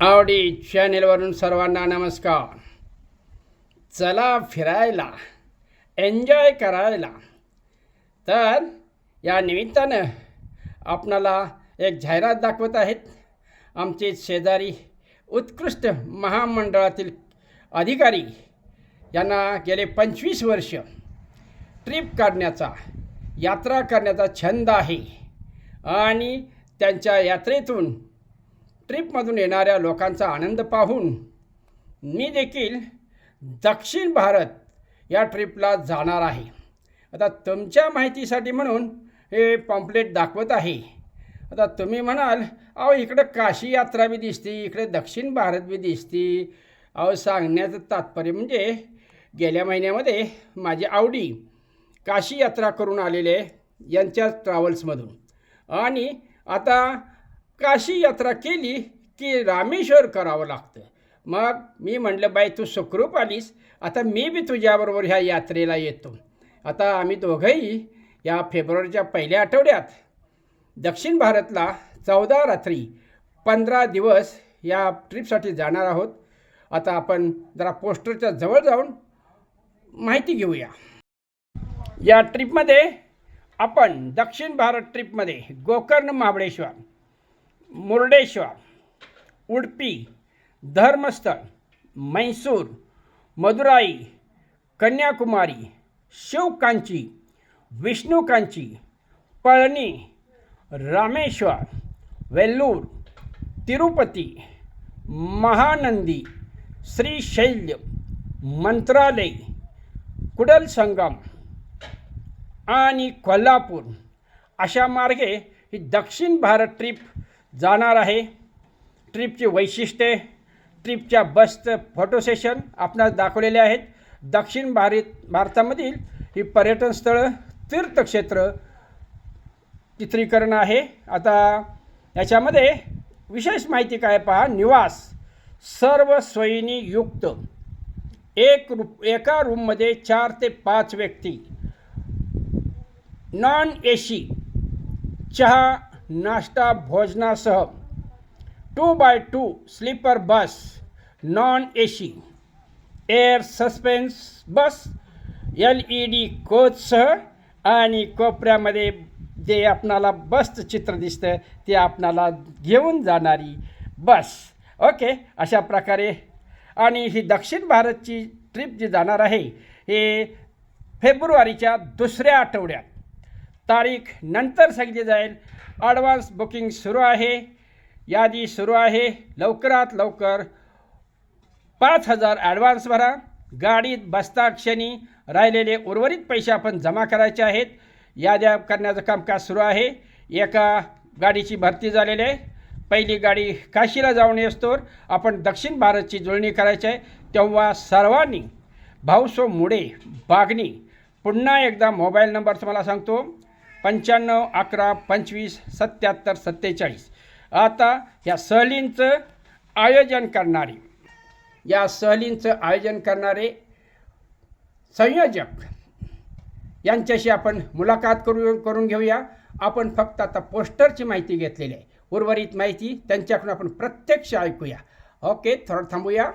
आवडी चॅनेलवरून सर्वांना नमस्कार. चला फिरायला एन्जॉय करायला. तर या निमित्तानं आपणाला एक जाहिरात दाखवत आहेत. आमचे शेजारी उत्कृष्ट महामंडळातील अधिकारी यांना गेले पंचवीस वर्ष. ट्रिप काढण्याचा यात्रा करण्याचा छंद आहे. आणि त्यांच्या यात्रेतून ट्रिपमधून येणाऱ्या लोकांचा आनंद पाहून मी देखील दक्षिण भारत या ट्रिपला जाणार आहे. आता तुमच्या माहितीसाठी म्हणून हे पॉम्पलेट दाखवत आहे. आता तुम्ही म्हणाल अहो इकडं काशी यात्रा बी दिसते इकडे दक्षिण भारत बी दिसते. अहो सांगण्याचं तात्पर्य म्हणजे गेल्या महिन्यामध्ये माझी आवडी काशी यात्रा करून आलेले यांच्या ट्रॅव्हल्समधून. आणि आता काशी यात्रा केली की रामेश्वर करावं लागतं. मग मी म्हटलं बाई तू सुखरूप आलीस. आता मी बी तुझ्याबरोबर ह्या यात्रेला येतो. आता आम्ही दोघंही या फेब्रुवारीच्या पहिल्या आठवड्यात दक्षिण भारतला चौदा रात्री पंधरा दिवस या ट्रिपसाठी जाणार आहोत. आता आपण जरा पोस्टरच्या जवळ जाऊन माहिती घेऊया. या ट्रिपमध्ये आपण दक्षिण भारत ट्रिपमध्ये गोकर्ण महाबळेश्वर मुर्डेश्वर उडपी धर्मस्थळ मैसूर मदुराई कन्याकुमारी शिवकांची विष्णुकांची पळणी रामेश्वर वेल्लूर तिरुपती महानंदी श्रीशैल्य मंत्रालय कुडल संगम आणि कोल्हापूर. अशा मार्गे ही दक्षिण भारत ट्रिप जाणार आहे. ट्रिपची वैशिष्ट्ये ट्रिपच्या बसचं फोटो सेशन आपणास दाखवलेले आहेत. दक्षिण भारत भारतामधील ही पर्यटन स्थळं तीर्थक्षेत्र चित्रीकरण आहे. आता याच्यामध्ये विशेष माहिती काय पहा? निवास सर्व सोयीनी युक्त. एक रु एका रूममध्ये चार ते पाच व्यक्ती. नॉन ए सी चहा नाश्ता भोजनासह two by two sleeper bus non A C air suspension bus L E D कोचसह आणि कोपऱ्यामध्ये जे आपणाला बसचं चित्र दिसतं ते आपणाला घेऊन जाणारी बस ओके अशा प्रकारे. आणि ही दक्षिण भारतची ट्रिप जी जाणार आहे हे फेब्रुवारीच्या दुसऱ्या आठवड्यात. तारीख नंतर सांगितली जाईल. ॲडव्हान्स बुकिंग सुरू आहे. यादी सुरू आहे. लवकरात लवकर पाच हजार ॲडव्हान्स भरा. गाडीत बसता क्षणी राहिलेले उर्वरित पैसे आपण जमा करायचे आहेत. याद्या करण्याचं कामकाज सुरू आहे. एका गाडीची भरती झालेली आहे. पहिली गाडी काशीला जाऊन असतोवर आपण दक्षिण भारतची जुळणी करायची आहे. तेव्हा सर्वांनी भाऊसो मुडे बागणी पुन्हा एकदा मोबाईल नंबर तुम्हाला सांगतो. पंच्याण्णव अकरा पंचवीस सत्याहत्तर सत्तेचाळीस. आता ह्या सहलींचं आयोजन करणारी या सहलींचं आयोजन करणारे संयोजक यांच्याशी आपण मुलाखत करू करून घेऊया. आपण फक्त आता पोस्टरची माहिती घेतलेली आहे. उर्वरित माहिती त्यांच्याकडून आपण प्रत्यक्ष ऐकूया. ओके थोडं थांबूया.